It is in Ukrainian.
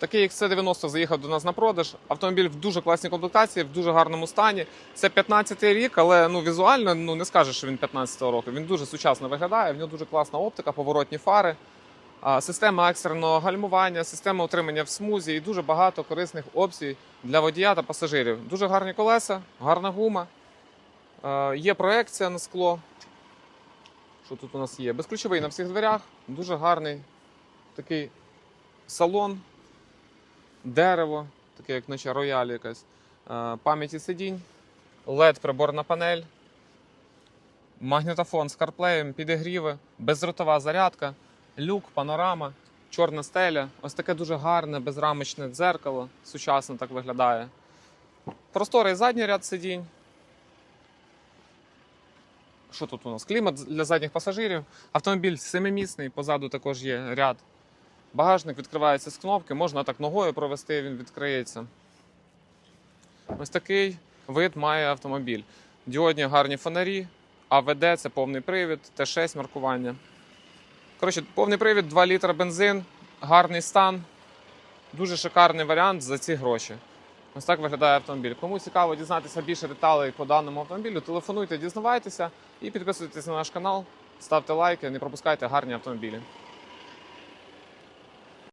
Такий XC90 заїхав до нас на продаж. Автомобіль в дуже класній комплектації, в дуже гарному стані. Це 15-й рік, але ну візуально ну не скажеш, що він 15-го року. Він дуже сучасно виглядає. В нього дуже класна оптика, поворотні фари, система екстреного гальмування, система утримання в смузі і дуже багато корисних опцій для водія та пасажирів. Дуже гарні колеса, гарна гума. Є проекція на скло. Що тут у нас є? Безключовий на всіх дверях, дуже гарний такий салон, дерево, таке як наче рояль якась, е, пам'яті сидінь, LED приборна панель, магнітофон з CarPlay, підігріви, бездротова зарядка, люк, панорама, чорна стеля. Ось таке дуже гарне безрамочне дзеркало, сучасно так виглядає. Просторий задній ряд сидінь. Що тут у нас? Клімат для задніх пасажирів. Автомобіль семимісний, позаду також є ряд. Багажник відкривається з кнопки, можна так ногою провести, він відкриється. Ось такий вид має автомобіль. Діодні гарні фонарі, АВД це повний привід, Т6 маркування. Коротше, повний привід, 2 літра бензин, гарний стан. Дуже шикарний варіант за ці гроші. Ось так виглядає автомобіль. Кому цікаво дізнатися більше деталей по даному автомобілю, телефонуйте, дізнавайтеся і підписуйтесь на наш канал, ставте лайки, не пропускайте гарні автомобілі.